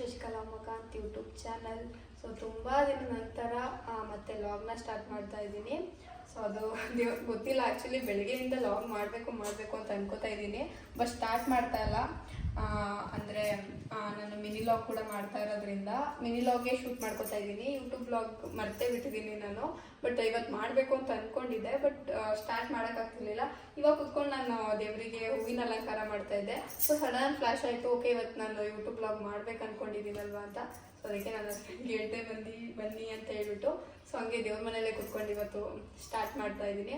ಶಶಿಕಲಾ ಅಂತ YouTube channel. So ತುಂಬ ದಿನ ನಂತರ ಮತ್ತೆ ಲಾಗ್ನ ಸ್ಟಾರ್ಟ್ ಮಾಡ್ತಾ ಇದ್ದೀನಿ. ಸೊ ಅದು ದೇವ್ರಿಗೆ ಗೊತ್ತಿಲ್ಲ ಆ್ಯಕ್ಚುಲಿ ಬೆಳಗ್ಗೆಯಿಂದ ಲಾಗ್ ಮಾಡಬೇಕು ಮಾಡಬೇಕು ಅಂತ ಅನ್ಕೋತಾ ಇದ್ದೀನಿ. ಬಟ್ ಸ್ಟಾರ್ಟ್ ಮಾಡ್ತಾ ಇಲ್ಲ. ಅಂದ್ರೆ ನಾನು ಮಿನಿ ಲಾಗ್ ಕೂಡ ಮಾಡ್ತಾ ಇರೋದ್ರಿಂದ ಮಿನಿ ಲಾಗ್ಗೆ ಶೂಟ್ ಮಾಡ್ಕೋತಾ ಇದ್ದೀನಿ. ಯೂಟ್ಯೂಬ್ ಬ್ಲಾಗ್ ಮರ್ತೇ ಬಿಟ್ಟಿದ್ದೀನಿ ನಾನು. ಬಟ್ ಇವತ್ತು ಮಾಡಬೇಕು ಅಂತ ಅನ್ಕೊಂಡಿದ್ದೆ ಬಟ್ ಸ್ಟಾರ್ಟ್ ಮಾಡೋಕ್ಕಾಗ್ತಿರ್ಲಿಲ್ಲ ಇವಾಗ ಕುತ್ಕೊಂಡು ನಾನು ದೇವರಿಗೆ ಹೂವಿನ ಅಲಂಕಾರ ಮಾಡ್ತಾ ಇದ್ದೆ. ಸೊ ಸಡನ್ ಫ್ಲಾಶ್ ಆಯಿತು. ಓಕೆ ಇವತ್ತು ನಾನು ಯೂಟ್ಯೂಬ್ ಬ್ಲಾಗ್ ಮಾಡ್ಬೇಕು ಅನ್ಕೊಂಡಿದ್ದೀನಲ್ವಾ ಅಂತ. ಸೊ ಅದಕ್ಕೆ ನಾನು ಗೆಳತೆ ಬಂದು, ಬನ್ನಿ ಅಂತ ಹೇಳ್ಬಿಟ್ಟು ಸೊ ಹಂಗೆ ದೇವ್ರ ಮನೆಯಲ್ಲೇ ಕುತ್ಕೊಂಡು ಇವತ್ತು ಸ್ಟಾರ್ಟ್ ಮಾಡ್ತಾ ಇದ್ದೀನಿ.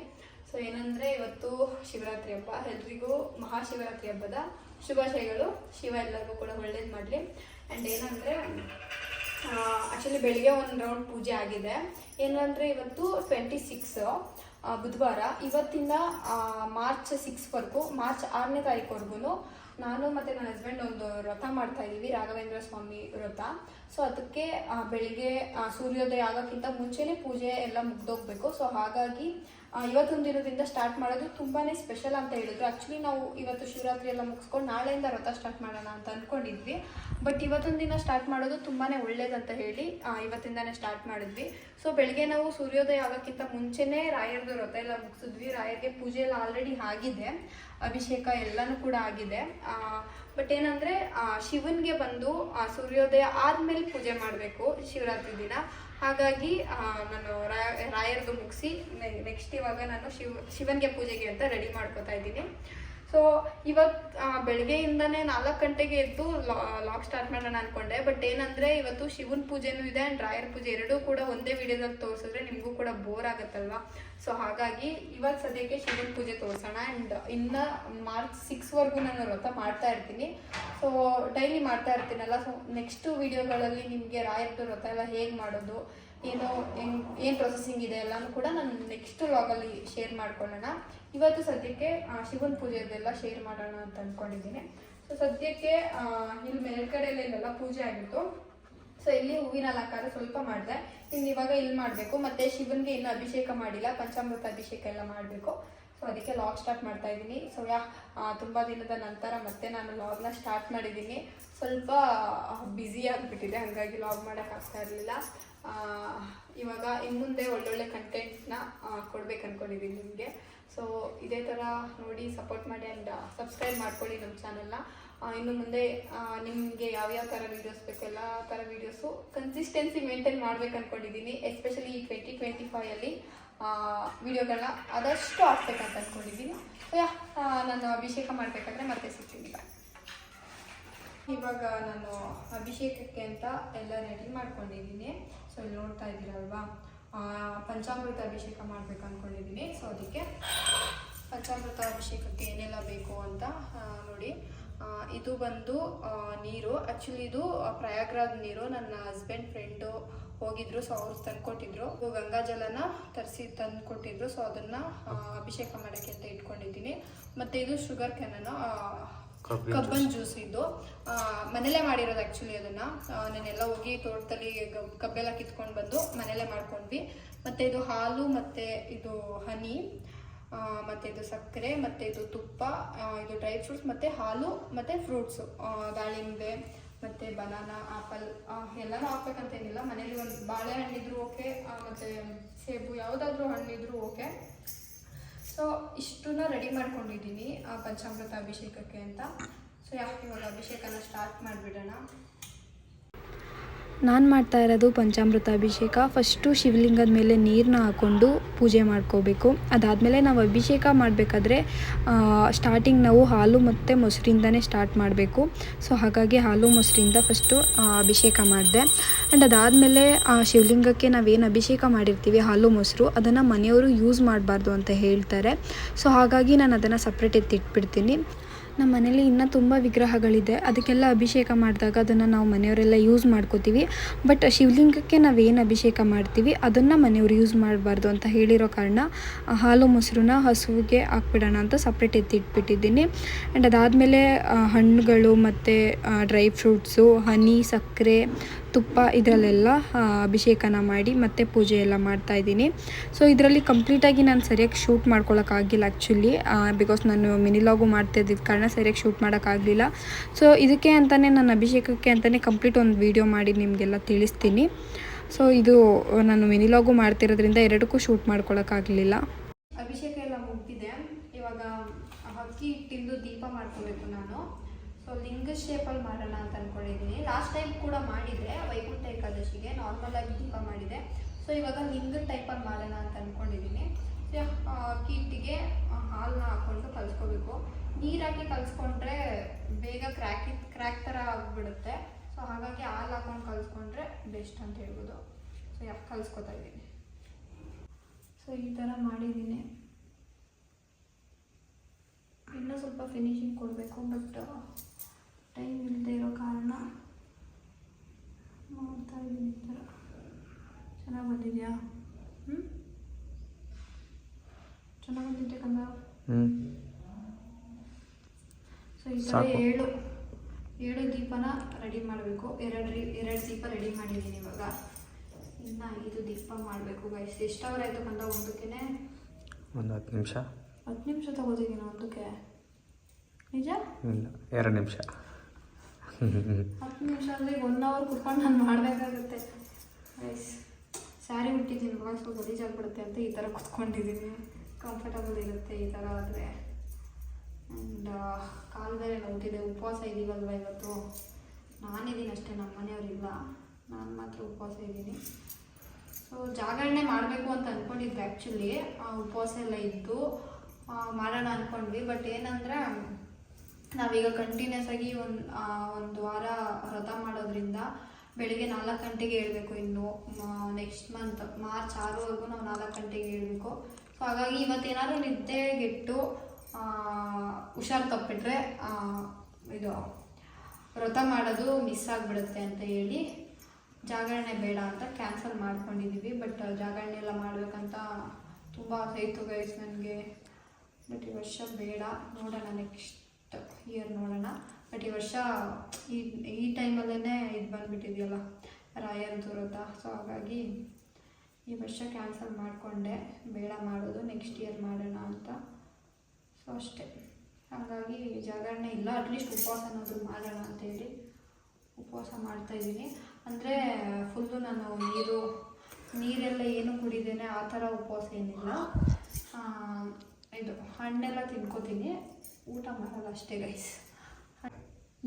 ಸೊ ಏನಂದರೆ, ಇವತ್ತು ಶಿವರಾತ್ರಿ ಹಬ್ಬ. ಎಲ್ರಿಗೂ ಮಹಾಶಿವರಾತ್ರಿ ಹಬ್ಬದ ಶುಭಾಶಯಗಳು. ಶಿವ ಎಲ್ಲರಿಗೂ ಕೂಡ ಒಳ್ಳೇದು ಮಾಡಲಿ. ಆ್ಯಂಡ್ ಏನಂದರೆ ಆ್ಯಕ್ಚುಲಿ ಬೆಳಿಗ್ಗೆ ಒಂದು ರೌಂಡ್ ಪೂಜೆ ಆಗಿದೆ. ಏನಂದರೆ ಇವತ್ತು ಟ್ವೆಂಟಿ ಸಿಕ್ಸ್ ಬುಧವಾರ. ಇವತ್ತಿಂದ ಮಾರ್ಚ್ ಸಿಕ್ಸ್ವರೆಗೂ ಮಾರ್ಚ್ ಆರನೇ ತಾರೀಕುವರೆಗೂ ನಾನು ಮತ್ತು ನನ್ನ ಹಸ್ಬೆಂಡ್ ಒಂದು ವ್ರತ ಮಾಡ್ತಾ ಇದ್ದೀವಿ ರಾಘವೇಂದ್ರ ಸ್ವಾಮಿ ವ್ರತ. ಸೊ ಅದಕ್ಕೆ ಬೆಳಿಗ್ಗೆ ಸೂರ್ಯೋದಯ ಆಗೋಕ್ಕಿಂತ ಮುಂಚೆನೇ ಪೂಜೆ ಎಲ್ಲ ಮುಗ್ದೋಗ್ಬೇಕು. ಸೊ ಹಾಗಾಗಿ ಇವತ್ತೊಂದು ದಿನದಿಂದ ಸ್ಟಾರ್ಟ್ ಮಾಡೋದು ತುಂಬಾ ಸ್ಪೆಷಲ್ ಅಂತ ಹೇಳಿದ್ರು. ಆ್ಯಕ್ಚುಲಿ ನಾವು ಇವತ್ತು ಶಿವರಾತ್ರಿ ಎಲ್ಲ ಮುಗಿಸ್ಕೊಂಡು ನಾಳೆಯಿಂದ ವ್ರತ ಸ್ಟಾರ್ಟ್ ಮಾಡೋಣ ಅಂತ ಅಂದ್ಕೊಂಡಿದ್ವಿ ಬಟ್ ಇವತ್ತೊಂದು ದಿನ ಸ್ಟಾರ್ಟ್ ಮಾಡೋದು ತುಂಬಾ ಒಳ್ಳೇದಂತ ಹೇಳಿ ಇವತ್ತಿಂದಾನೆ ಸ್ಟಾರ್ಟ್ ಮಾಡಿದ್ವಿ. ಸೊ ಬೆಳಿಗ್ಗೆ ನಾವು ಸೂರ್ಯೋದಯ ಆಗೋಕ್ಕಿಂತ ಮುಂಚೆನೇ ರಾಯರ್ದು ವ್ರತ ಎಲ್ಲ ಮುಗಿಸಿದ್ವಿ. ರಾಯರ್ಗೆ ಪೂಜೆ ಎಲ್ಲ ಆಲ್ರೆಡಿ ಆಗಿದೆ. ಅಭಿಷೇಕ ಎಲ್ಲನೂ ಕೂಡ ಆಗಿದೆ. ಬಟ್ ಏನಂದರೆ ಶಿವನ್ಗೆ ಬಂದು ಸೂರ್ಯೋದಯ ಆದಮೇಲೆ ಪೂಜೆ ಮಾಡಬೇಕು ಶಿವರಾತ್ರಿ ದಿನ. ಹಾಗಾಗಿ ನಾನು ರಾಯರದು ರಾಯರ್ದು ಮುಗಿಸಿ ನೆಕ್ಸ್ಟ್ ಇವಾಗ ನಾನು ಶಿವ, ಶಿವನಿಗೆ ಪೂಜೆಗೆ ಅಂತ ರೆಡಿ ಮಾಡ್ಕೋತಾ ಇದ್ದೀನಿ. ಸೊ ಇವತ್ತು ಬೆಳಗ್ಗೆಯಿಂದನೇ ನಾಲ್ಕು ಗಂಟೆಗೆ ಎದ್ದು ಲಾಗ್ ಸ್ಟಾರ್ಟ್ ಮಾಡೋಣ ಅನ್ಕೊಂಡೆ. ಬಟ್ ಏನಂದ್ರೆ, ಇವತ್ತು ಶಿವನ್ ಪೂಜೆನೂ ಇದೆ ಆ್ಯಂಡ್ ರಾಯರ್ ಪೂಜೆ ಎರಡೂ ಕೂಡ ಒಂದೇ ವಿಡಿಯೋದಲ್ಲಿ ತೋರಿಸಿದ್ರೆ ನಿಮಗೂ ಕೂಡ ಬೋರ್ ಆಗುತ್ತಲ್ವಾ? ಸೊ ಹಾಗಾಗಿ ಇವತ್ತು ಸದ್ಯಕ್ಕೆ ಶಿವನ್ ಪೂಜೆ ತೋರಿಸೋಣ. ಆ್ಯಂಡ್ ಇನ್ನು ಮಾರ್ಚ್ ಸಿಕ್ಸ್ವರೆಗೂ ನಾನು ವ್ರತ ಮಾಡ್ತಾ ಇರ್ತೀನಿ. ಸೊ ಡೈಲಿ ಮಾಡ್ತಾ ಇರ್ತೀನಲ್ಲ. ಸೊ ನೆಕ್ಸ್ಟ್ ವಿಡಿಯೋಗಳಲ್ಲಿ ನಿಮಗೆ ರಾಯರ್ದು ವ್ರತ ಎಲ್ಲ ಹೇಗೆ ಮಾಡೋದು? ಏನೋ ಹೆಂಗ್ ಏನು ಪ್ರೊಸೆಸಿಂಗ್ ಇದೆ ಎಲ್ಲನೂ ಕೂಡ ನಾನು ನೆಕ್ಸ್ಟ್ ಲಾಗಲ್ಲಿ ಶೇರ್ ಮಾಡ್ಕೊಳ್ಳೋಣ. ಇವತ್ತು ಸದ್ಯಕ್ಕೆ ಶಿವನ್ ಪೂಜೆದೆಲ್ಲ ಶೇರ್ ಮಾಡೋಣ ಅಂತ ಅಂದ್ಕೊಂಡಿದ್ದೀನಿ ಸೊ ಸದ್ಯಕ್ಕೆ ಇಲ್ಲಿ ಮೇಲ್ಗಡೆ ಇಲ್ಲೆಲ್ಲ ಪೂಜೆ ಆಗಿತ್ತು. ಸೊ ಇಲ್ಲಿ ಹೂವಿನ ಅಲಂಕಾರ ಸ್ವಲ್ಪ ಮಾಡಿದೆ. ಇನ್ನು ಇವಾಗ ಇಲ್ಲಿ ಮಾಡಬೇಕು. ಮತ್ತೆ ಶಿವನ್ಗೆ ಇನ್ನು ಅಭಿಷೇಕ ಮಾಡಿಲ್ಲ. ಪಂಚಾಮೃತ ಅಭಿಷೇಕ ಎಲ್ಲ ಮಾಡಬೇಕು. ಅದಕ್ಕೆ ಲಾಗ್ ಸ್ಟಾರ್ಟ್ ಮಾಡ್ತಾ ಇದ್ದೀನಿ. ಸೊ ಯಾ ತುಂಬ ದಿನದ ನಂತರ ಮತ್ತೆ ನಾನು ಲಾಗ್ನ ಸ್ಟಾರ್ಟ್ ಮಾಡಿದ್ದೀನಿ. ಸ್ವಲ್ಪ ಬ್ಯುಸಿ ಆಗಿಬಿಟ್ಟಿದೆ. ಹಾಗಾಗಿ ಲಾಗ್ ಮಾಡೋಕೆ ಆಗ್ತಾ ಇರಲಿಲ್ಲ. ಇವಾಗ ಇನ್ನು ಮುಂದೆ ಒಳ್ಳೊಳ್ಳೆ ಕಂಟೆಂಟ್ನ ಕೊಡ್ಬೇಕು ಅಂದ್ಕೊಂಡಿದ್ದೀನಿ ನಿಮಗೆ. ಸೊ ಇದೇ ಥರ ನೋಡಿ ಸಪೋರ್ಟ್ ಮಾಡಿ ಆ್ಯಂಡ್ ಸಬ್ಸ್ಕ್ರೈಬ್ ಮಾಡ್ಕೊಳ್ಳಿ ನಮ್ಮ ಚಾನಲ್ನ ಇನ್ನು ಮುಂದೆ ನಿಮಗೆ ಯಾವ್ಯಾವ ಥರ ವೀಡಿಯೋಸ್ ಬೇಕು, ಎಲ್ಲ ಥರ ವೀಡಿಯೋಸು ಕನ್ಸಿಸ್ಟೆನ್ಸಿ ಮೇಂಟೈನ್ ಮಾಡ್ಬೇಕು ಅಂದ್ಕೊಂಡಿದ್ದೀನಿ ಎಸ್ಪೆಷಲಿ ಈ ಟ್ವೆಂಟಿ ಟ್ವೆಂಟಿ ಫೈವಲ್ಲಿ ವಿಡಿಯೋಗಳನ್ನ ಆದಷ್ಟು ಹಾಕ್ಬೇಕಂತ ಅಂದ್ಕೊಂಡಿದ್ದೀನಿ ಯಾ ನಾನು ಅಭಿಷೇಕ ಮಾಡಬೇಕಾದ್ರೆ ಮತ್ತೆ ಸಿಗ್ತೀನಿ. ಬಾಯ್ ಇವಾಗ ನಾನು ಅಭಿಷೇಕಕ್ಕೆ ಅಂತ ಎಲ್ಲ ರೆಡಿ ಮಾಡ್ಕೊಂಡಿದ್ದೀನಿ. ಸೊ ಇಲ್ಲಿ ನೋಡ್ತಾ ಇದ್ದೀರಲ್ವಾ? ಪಂಚಾಮೃತ ಅಭಿಷೇಕ ಮಾಡ್ಬೇಕು ಅಂದ್ಕೊಂಡಿದ್ದೀನಿ ಸೊ ಅದಕ್ಕೆ ಪಂಚಾಮೃತ ಅಭಿಷೇಕಕ್ಕೆ ಏನೆಲ್ಲ ಬೇಕು ಅಂತ ನೋಡಿ. ಇದು ಬಂದು ನೀರು. ಆ್ಯಕ್ಚುಲಿ ಇದು ಪ್ರಯಾಗ್ರಾಜ್ ನೀರು. ನನ್ನ ಹಸ್ಬೆಂಡ್ ಫ್ರೆಂಡು ಹೋಗಿದ್ರು ಸೊ ಅವ್ರು ತಂದ್ಕೊಟ್ಟಿದ್ರು. ಗಂಗಾ ಜಲನ ತರಿಸಿ ತಂದ್ಕೊಟ್ಟಿದ್ರು ಸೊ ಅದನ್ನ ಅಭಿಷೇಕ ಮಾಡೋಕ್ಕೆ ಅಂತ ಇಟ್ಕೊಂಡಿದ್ದೀನಿ. ಮತ್ತು ಇದು ಶುಗರ್ ಕ್ಯಾನನ್ನು ಕಬ್ಬನ್ ಜ್ಯೂಸ್ ಇದು. ಮನೇಲೆ ಮಾಡಿರೋದು ಆ್ಯಕ್ಚುಲಿ ಅದನ್ನ. ನಾನೆಲ್ಲ ಹೋಗಿ ತೋಟದಲ್ಲಿ ಕಬ್ಬೆಲ್ಲ ಕಿತ್ಕೊಂಡು ಬಂದು ಮನೇಲೆ ಮಾಡ್ಕೊಂಡ್ವಿ. ಮತ್ತೆ ಇದು ಹಾಲು ಮತ್ತೆ ಇದು ಹನಿ ಮತ್ತೆ ಇದು ಸಕ್ಕರೆ ಮತ್ತೆ ಇದು ತುಪ್ಪ ಇದು ಡ್ರೈ ಫ್ರೂಟ್ಸ್ ಮತ್ತೆ ಹಾಲು ಮತ್ತೆ ಫ್ರೂಟ್ಸು ದಾಳಿಂಬೆ ಮತ್ತೆ ಬನಾನಾ ಆಪಲ್ ಎಲ್ಲನೂ ಹಾಕ್ಬೇಕಂತೇನಿಲ್ಲ. ಮನೇಲಿ ಒಂದು ಬಾಳೆಹಣ್ಣಿದ್ರು ಓಕೆ ಮತ್ತೆ ಸೇಬು, ಯಾವುದಾದ್ರೂ ಹಣ್ಣಿದ್ರು ಓಕೆ. ಸೊ ಇಷ್ಟನ್ನ ರೆಡಿ ಮಾಡ್ಕೊಂಡಿದ್ದೀನಿ ಪಂಚಾಮೃತ ಅಭಿಷೇಕಕ್ಕೆ ಅಂತ. ಸೊ ಯಾಕೆ ಇವಾಗ ಅಭಿಷೇಕನ ಸ್ಟಾರ್ಟ್ ಮಾಡಿಬಿಡೋಣ. ನಾನು ಮಾಡ್ತಾ ಇರೋದು ಪಂಚಾಮೃತ ಅಭಿಷೇಕ. ಫಸ್ಟು ಶಿವಲಿಂಗದ ಮೇಲೆ ನೀರನ್ನ ಹಾಕ್ಕೊಂಡು ಪೂಜೆ ಮಾಡ್ಕೋಬೇಕು. ಅದಾದಮೇಲೆ ನಾವು ಅಭಿಷೇಕ ಮಾಡಬೇಕಾದ್ರೆ ಸ್ಟಾರ್ಟಿಂಗ್ ನಾವು ಹಾಲು ಮತ್ತು ಮೊಸರಿಂದನೇ ಸ್ಟಾರ್ಟ್ ಮಾಡಬೇಕು. ಸೊ ಹಾಗಾಗಿ ಹಾಲು, ಮೊಸರಿಂದ ಫಸ್ಟು ಅಭಿಷೇಕ ಮಾಡಿದೆ. ಆ್ಯಂಡ್ ಅದಾದಮೇಲೆ, ಆ, ಶಿವಲಿಂಗಕ್ಕೆ ನಾವೇನು ಅಭಿಷೇಕ ಮಾಡಿರ್ತೀವಿ, ಹಾಲು, ಮೊಸರು, ಅದನ್ನು ಮನೆಯವರು ಯೂಸ್ ಮಾಡಬಾರ್ದು ಅಂತ ಹೇಳ್ತಾರೆ. ಸೊ ಹಾಗಾಗಿ ನಾನು ಅದನ್ನು ಸಪ್ರೇಟ್ ಎತ್ತಿಟ್ಬಿಡ್ತೀನಿ ನಮ್ಮ ಮನೇಲಿ ಇನ್ನೂ ತುಂಬ ವಿಗ್ರಹಗಳಿದೆ. ಅದಕ್ಕೆಲ್ಲ ಅಭಿಷೇಕ ಮಾಡಿದಾಗ ಅದನ್ನು ನಾವು ಮನೆಯವರೆಲ್ಲ ಯೂಸ್ ಮಾಡ್ಕೋತೀವಿ. ಬಟ್ ಶಿವಲಿಂಗಕ್ಕೆ ನಾವೇನು ಅಭಿಷೇಕ ಮಾಡ್ತೀವಿ? ಅದನ್ನು ಮನೆಯವರು ಯೂಸ್ ಮಾಡಬಾರ್ದು ಅಂತ ಹೇಳಿರೋ ಕಾರಣ ಹಾಲು ಮೊಸರನ್ನ ಹಸುವಿಗೆ ಹಾಕ್ಬಿಡೋಣ ಅಂತ ಸಪ್ರೇಟ್ ಎತ್ತಿಟ್ಬಿಟ್ಟಿದ್ದೀನಿ ಆ್ಯಂಡ್ ಅದಾದಮೇಲೆ ಹಣ್ಣುಗಳು ಮತ್ತು ಡ್ರೈ ಫ್ರೂಟ್ಸು ಹನಿ, ಸಕ್ಕರೆ ತುಪ್ಪ ಇದರಲ್ಲೆಲ್ಲ ಅಭಿಷೇಕನ ಮಾಡಿ ಮತ್ತೆ ಪೂಜೆ ಎಲ್ಲ ಮಾಡ್ತಾ ಇದ್ದೀನಿ. ಸೊ ಇದರಲ್ಲಿ ಕಂಪ್ಲೀಟಾಗಿ ನಾನು ಸರಿಯಾಗಿ ಶೂಟ್ ಮಾಡ್ಕೊಳ್ಳೋಕ್ಕಾಗಿಲ್ಲ ಆ್ಯಕ್ಚುಲಿ ಬಿಕಾಸ್ ನಾನು ಮಿನಿಲಾಗು ಮಾಡ್ತಾ ಇದ್ದಿದ್ದ ಕಾರಣ ಸರಿಯಾಗಿ ಶೂಟ್ ಮಾಡೋಕ್ಕಾಗಲಿಲ್ಲ ಸೊ ಇದಕ್ಕೆ ಅಂತಲೇ ನಾನು ಅಭಿಷೇಕಕ್ಕೆ ಅಂತಲೇ ಕಂಪ್ಲೀಟ್ ಒಂದು ವೀಡಿಯೋ ಮಾಡಿ ನಿಮಗೆಲ್ಲ ತಿಳಿಸ್ತೀನಿ. ಸೊ ಇದು, ನಾನು ಮಿನಿಲಾಗು ಮಾಡ್ತಿರೋದ್ರಿಂದ ಎರಡಕ್ಕೂ ಶೂಟ್ ಮಾಡ್ಕೊಳಕ್ಕಾಗಲಿಲ್ಲ ಅಭಿಷೇಕ ಎಲ್ಲ ಮುಗ್ದಿದೆ ಇವಾಗ ಅಕ್ಕಿ ಹಿಟ್ಟಿಂದು ದೀಪ ಮಾಡ್ಕೋಬೇಕು ನಾನು ಸೊ ಲಿಂಗ ಶೇಪಲ್ಲಿ ಮಾಡೋಣ ಅಂತ ಅಂದ್ಕೊಂಡಿದ್ದೀನಿ ಲಾಸ್ಟ್ ಟೈಮ್ ಕೂಡ ಮಾಡಿದರೆ ವೈಕುಂಠ ಏಕಾದಶಿಗೆ ನಾರ್ಮಲ್ ಆಗಿ ದೀಪ ಮಾಡಿದೆ. ಸೊ ಇವಾಗ ಲಿಂಗದ ಟೈಪಲ್ಲಿ ಮಾಡೋಣ ಅಂತ ಅಂದ್ಕೊಂಡಿದ್ದೀನಿ ಆ, ಹಾಲನ್ನ ಹಾಕ್ಕೊಂಡು ಕಲಿಸ್ಕೋಬೇಕು. ನೀರು ಹಾಕಿ ಕಲಿಸ್ಕೊಂಡ್ರೆ ಬೇಗ ಕ್ರ್ಯಾಕಿ ಕ್ರ್ಯಾಕ್ ಥರ ಆಗಿಬಿಡುತ್ತೆ. ಸೊ ಹಾಗಾಗಿ ಹಾಲು ಹಾಕೊಂಡು ಕಲಿಸ್ಕೊಂಡ್ರೆ ಬೆಸ್ಟ್ ಅಂತ ಹೇಳ್ಬೋದು. ಸೊ ಯಾಕೆ ಕಲಿಸ್ಕೊತಾ ಇದ್ದೀನಿ. ಸೊ ಈ ಥರ ಮಾಡಿದ್ದೀನಿ. ಇನ್ನೂ ಸ್ವಲ್ಪ ಫಿನಿಶಿಂಗ್ ಕೊಡಬೇಕು ಬಟ್ ಟೈಮ್ ಇಲ್ಲದೆ ಇರೋ ಕಾರಣ ಮಾಡ್ತಾ ಇದ್ದೀನಿ ಈ ಥರ ಚೆನ್ನಾಗಿ ಬಂದಿದೆಯಾ ಹ್ಞೂ ಚೆನ್ನಾಗಿ ಬಂದಿದೆ ಕಂದ ಹ್ಞೂ ಸೊ ಈ ಥರ ಸಾಕು. ಏಳು ಏಳು ದೀಪನ ರೆಡಿ ಮಾಡಬೇಕು. ಎರಡು ಎರಡು ದೀಪ ರೆಡಿ ಮಾಡಿದ್ದೀನಿ ಇವಾಗ. ಇನ್ನು ಐದು ದೀಪ ಮಾಡಬೇಕು ಗೈಸ್ ಎಷ್ಟು ಅವರ್ ಆಯಿತು ಬಂದಾಗ ಒಂದಕ್ಕೆ ಒಂದು ಹತ್ತು ನಿಮಿಷ. ಹತ್ತು ನಿಮಿಷ ತಗೋತೀನಿ ಒಂದಕ್ಕೆ. ನಿಜ? ಇಲ್ಲ ಎರಡು ನಿಮಿಷ. ಹತ್ತು ನಿಮಿಷ ಅಂದರೆ ಒನ್ ಅವರ್ ಕುತ್ಕೊಂಡು ನಾನು ಮಾಡಬೇಕಾಗುತ್ತೆ. ಗೈಸ್ ಸ್ಯಾರಿ ಹುಟ್ಟಿದ್ದೀನಿ ಇವಾಗ ಸ್ವಲ್ಪ ಗಲೀಜಾಗ್ಬಿಡುತ್ತೆ ಅಂತ ಈ ಥರ ಕುತ್ಕೊಂಡಿದ್ದೀನಿ. ಕಂಫರ್ಟಬಲ್ ಇರುತ್ತೆ ಈ ಥರ ಆದರೆ. ಆ್ಯಂಡ್ ಕಾಲು ಬೇರೆ ಉಪವಾಸ ಇದ್ದೀವಲ್ವ ಇವತ್ತು? ನಾನಿದ್ದೀನಿ ಅಷ್ಟೇ ನಮ್ಮ ಮನೆಯವರಿಲ್ಲ ನಾನು ಮಾತ್ರ ಉಪವಾಸ ಇದ್ದೀನಿ ಸೊ ಜಾಗರಣೆ ಮಾಡಬೇಕು ಅಂತ ಅಂದ್ಕೊಂಡಿದ್ವಿ ಆ್ಯಕ್ಚುಲಿ ಉಪವಾಸ ಎಲ್ಲ ಇದ್ದು ಮಾಡೋಣ ಅಂದ್ಕೊಂಡ್ವಿ ಬಟ್ ಏನಂದರೆ, ನಾವೀಗ ಕಂಟಿನ್ಯೂಸ್ ಆಗಿ ಒಂದು ಒಂದು ವಾರ ವ್ರತ ಮಾಡೋದ್ರಿಂದ ಬೆಳಿಗ್ಗೆ ನಾಲ್ಕು ಗಂಟೆಗೆ ಹೇಳಬೇಕು ಇನ್ನು ನೆಕ್ಸ್ಟ್ ಮಂತ್ ಮಾರ್ಚ್ ಆರುವರೆಗೂ ನಾವು ನಾಲ್ಕು ಗಂಟೆಗೆ ಹೇಳಬೇಕು. ಸೊ ಹಾಗಾಗಿ ಇವತ್ತೇನಾದರೂ ನಿದ್ದೆಗೆಟ್ಟು ಹುಷಾರು ತಪ್ಪಿಟ್ರೆ ಇದು, ವ್ರತ ಮಾಡೋದು ಮಿಸ್ ಆಗಿಬಿಡುತ್ತೆ ಅಂತ ಹೇಳಿ ಜಾಗರಣೆ ಬೇಡ ಅಂತ ಕ್ಯಾನ್ಸಲ್ ಮಾಡ್ಕೊಂಡಿದ್ದೀವಿ ಬಟ್ ಜಾಗರಣೆ ಎಲ್ಲ ಮಾಡಬೇಕಂತ ತುಂಬ ಆಸೆ ಇತ್ತು ಗೈಸ್ ನನಗೆ. ಬಟ್ ಈ ವರ್ಷ ಬೇಡ. ನೋಡೋಣ ನೆಕ್ಸ್ಟ್ ಇಯರ್ ನೋಡೋಣ. ಬಟ್ ಈ ವರ್ಷ ಈ ಈ ಟೈಮಲ್ಲೇ ಇದು ಬಂದುಬಿಟ್ಟಿದೆಯಲ್ಲ, ರಾಯರದು ವ್ರತ. ಸೊ ಹಾಗಾಗಿ ಈ ವರ್ಷ ಕ್ಯಾನ್ಸಲ್ ಮಾಡಿಕೊಂಡೆ. ಬೇಡ ಮಾಡೋದು ನೆಕ್ಸ್ಟ್ ಇಯರ್ ಮಾಡೋಣ ಅಂತ. ಸೊ ಅಷ್ಟೇ. ಹಾಗಾಗಿ ಜಾಗರಣೆ ಇಲ್ಲ. ಅಟ್ಲೀಸ್ಟ್ ಉಪವಾಸ ಅನ್ನೋದು ಮಾಡೋಣ ಅಂತೇಳಿ ಉಪವಾಸ ಮಾಡ್ತಾ ಇದ್ದೀನಿ. ಅಂದರೆ ಫುಲ್ಲು ನಾನು ನೀರು, ನೀರೆಲ್ಲ ಏನು ಕುಡಿದೇನೆ ಆ ಥರ ಉಪವಾಸ ಏನಿಲ್ಲ. ಇದು ಹಣ್ಣೆಲ್ಲ ತಿನ್ಕೋತೀನಿ. ಊಟ ಮಾಡಲ್ಲ ಅಷ್ಟೇ ಗೈಸ್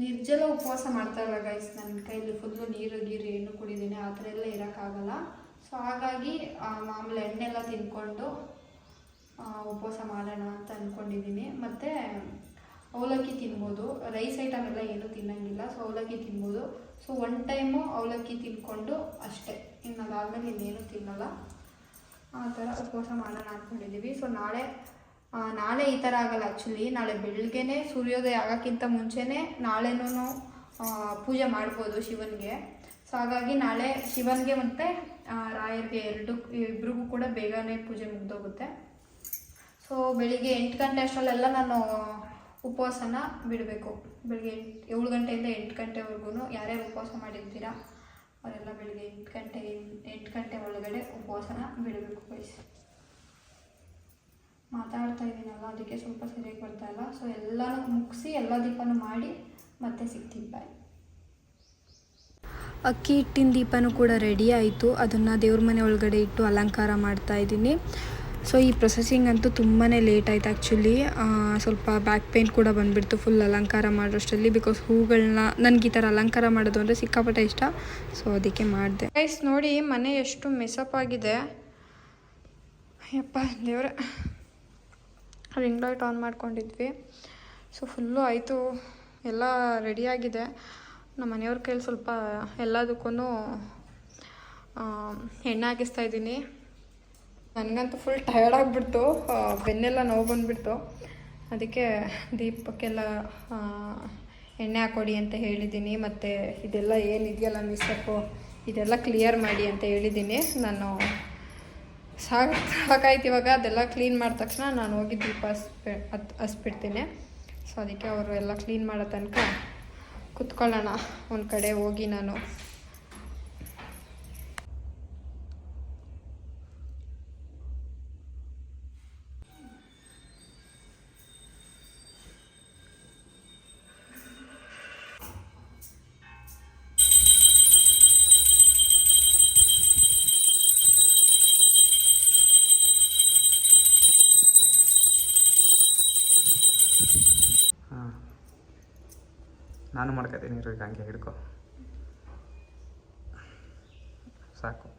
ನಿರ್ಜಲ ಉಪವಾಸ ಮಾಡ್ತಾ ಇಲ್ಲ ಗೈಸ್ ನನ್ನ ಕೈಯಲ್ಲಿ ಫುಲ್ಲು ನೀರು, ಗೀರು ಏನು ಕುಡಿದೇನೆ ಆ ಥರ ಎಲ್ಲ ಇರೋಕ್ಕಾಗಲ್ಲ. ಸೊ ಹಾಗಾಗಿ ಮಾಮೂಲಿ ಎಣ್ಣೆಲ್ಲ ತಿನ್ಕೊಂಡು ಉಪವಾಸ ಮಾಡೋಣ ಅಂತ ಅಂದ್ಕೊಂಡಿದ್ದೀನಿ ಮತ್ತು ಅವಲಕ್ಕಿ ತಿನ್ಬೋದು. ರೈಸ್ ಐಟಮ್ ಎಲ್ಲ ಏನೂ ತಿನ್ನಂಗಿಲ್ಲ. ಸೊ ಅವಲಕ್ಕಿ ತಿನ್ಬೋದು. ಸೊ ಒನ್ ಟೈಮು ಅವಲಕ್ಕಿ ತಿನ್ಕೊಂಡು ಅಷ್ಟೇ. ಇನ್ನು ಅದಾದಮೇಲೆ ಇನ್ನೇನು ತಿನ್ನಲ್ಲ. ಆ ಥರ ಉಪವಾಸ ಮಾಡೋಣ ಅಂದ್ಕೊಂಡಿದ್ದೀವಿ ಸೊ ನಾಳೆ ನಾಳೆ ಈ ಥರ ಆಗಲ್ಲ ಆ್ಯಕ್ಚುಲಿ ನಾಳೆ ಬೆಳಗ್ಗೆನೇ ಸೂರ್ಯೋದಯ ಆಗೋಕ್ಕಿಂತ ಮುಂಚೆನೇ ನಾಳೆನೂ ಪೂಜೆ ಮಾಡ್ಬೋದು ಶಿವನಿಗೆ. ಸೊ ಹಾಗಾಗಿ ನಾಳೆ ಶಿವನಿಗೆ ಮತ್ತು ರಾಯರಿಗೆ ಎರಡು, ಇಬ್ರಿಗೂ ಕೂಡ ಬೇಗನೆ ಪೂಜೆ ಮುಗ್ದೋಗುತ್ತೆ. ಸೊ ಬೆಳಿಗ್ಗೆ ಎಂಟು ಗಂಟೆ ಅಷ್ಟರಲ್ಲೆಲ್ಲ ನಾನು ಉಪವಾಸನ ಬಿಡಬೇಕು. ಬೆಳಿಗ್ಗೆ ಎಂಟು, ಏಳು ಗಂಟೆಯಿಂದ ಎಂಟು ಗಂಟೆವರೆಗೂ ಯಾರ್ಯಾರು ಉಪವಾಸ ಮಾಡಿರ್ತೀರಾ, ಅವರೆಲ್ಲ ಬೆಳಿಗ್ಗೆ ಎಂಟು ಗಂಟೆ ಎಂಟು ಗಂಟೆ ಒಳಗಡೆ ಉಪವಾಸನ ಬಿಡಬೇಕು ವಯಸ್ಸು ಮಾತಾಡ್ತಾ ಇದ್ದೀನಲ್ಲ, ಅದಕ್ಕೆ ಸ್ವಲ್ಪ ಸರಿಯಾಗಿ ಇಲ್ಲ. ಸೊ ಎಲ್ಲನೂ ಮುಗಿಸಿ ಎಲ್ಲ ದೀಪನೂ ಮಾಡಿ ಮತ್ತೆ ಸಿಗ್ತೀನಿ ಬಾಯ್ ಅಕ್ಕಿ ಹಿಟ್ಟಿನ ದೀಪನೂ ಕೂಡ ರೆಡಿ ಆಯಿತು. ಅದನ್ನು ದೇವ್ರ ಮನೆ ಒಳಗಡೆ ಇಟ್ಟು ಅಲಂಕಾರ ಮಾಡ್ತಾ ಇದ್ದೀನಿ. ಸೊ ಈ ಪ್ರೊಸೆಸಿಂಗ್ ಅಂತೂ ತುಂಬಾ ಲೇಟ್ ಆಯ್ತು ಆ್ಯಕ್ಚುಲಿ ಸ್ವಲ್ಪ ಬ್ಯಾಕ್ ಪೇನ್ ಕೂಡ ಬಂದುಬಿಡ್ತು ಫುಲ್ ಅಲಂಕಾರ ಮಾಡೋಷ್ಟರಲ್ಲಿ ಬಿಕಾಸ್ ಹೂಗಳನ್ನ, ನನಗೆ ಈ ಥರ ಅಲಂಕಾರ ಮಾಡೋದು ಅಂದರೆ ಸಿಕ್ಕಾಪಟ್ಟೆ ಇಷ್ಟ. ಸೊ ಅದಕ್ಕೆ ಮಾಡಿದೆ. ಗೈಸ್ ನೋಡಿ ಮನೆ ಎಷ್ಟು ಮೆಸಪ್ ಆಗಿದೆ. ಯಪ್ಪ ದೇವ್ರೆ. ರಿಂಗ್ ಲೈಟ್ ಆನ್ ಮಾಡ್ಕೊಂಡಿದ್ವಿ. ಸೊ ಫುಲ್ಲು ಆಯಿತು. ಎಲ್ಲ ರೆಡಿಯಾಗಿದೆ ನಮ್ಮ ಮನೆಯವ್ರ ಕೈಲಿ ಸ್ವಲ್ಪ ಎಲ್ಲದಕ್ಕೂ ಎಣ್ಣೆ ಹಾಕಿಸ್ತಾ ಇದ್ದೀನಿ. ನನಗಂತೂ ಫುಲ್ ಟಯರ್ಡ್ ಆಗಿಬಿಡ್ತು. ಬೆನ್ನೆಲ್ಲ ನೋವು ಬಂದುಬಿಡ್ತು. ಅದಕ್ಕೆ ದೀಪಕ್ಕೆಲ್ಲ ಎಣ್ಣೆ ಹಾಕೊಡಿ ಅಂತ ಹೇಳಿದ್ದೀನಿ. ಮತ್ತು ಇದೆಲ್ಲ ಏನಿದೆಯಲ್ಲ ಮಿಸ್ಸಪ್ಪು ಇದೆಲ್ಲ ಕ್ಲಿಯರ್ ಮಾಡಿ ಅಂತ ಹೇಳಿದ್ದೀನಿ. ನಾನು ಸಾಕು, ಸಾಕಾಯ್ತು ಇವಾಗ. ಅದೆಲ್ಲ ಕ್ಲೀನ್ ಮಾಡಿದ ತಕ್ಷಣ ನಾನು ಹೋಗಿ ದೀಪ ಹಸ್ಬಿ ಹತ್, ಹಸ್ಬಿಡ್ತೀನಿ. ಸೊ ಅದಕ್ಕೆ ಅವರು ಎಲ್ಲ ಕ್ಲೀನ್ ಮಾಡೋ ತನಕ ಕುತ್ಕೊಳ್ಳೋಣ. ಒಂದು ಕಡೆ ಹೋಗಿ ನಾನು ನಾನು ಮಾಡ್ಕೊತೀನಿ ಇರೋ ಹಾಗೆ ಹಂಗೆ ಹಿಡ್ಕೊ. ಸಾಕು.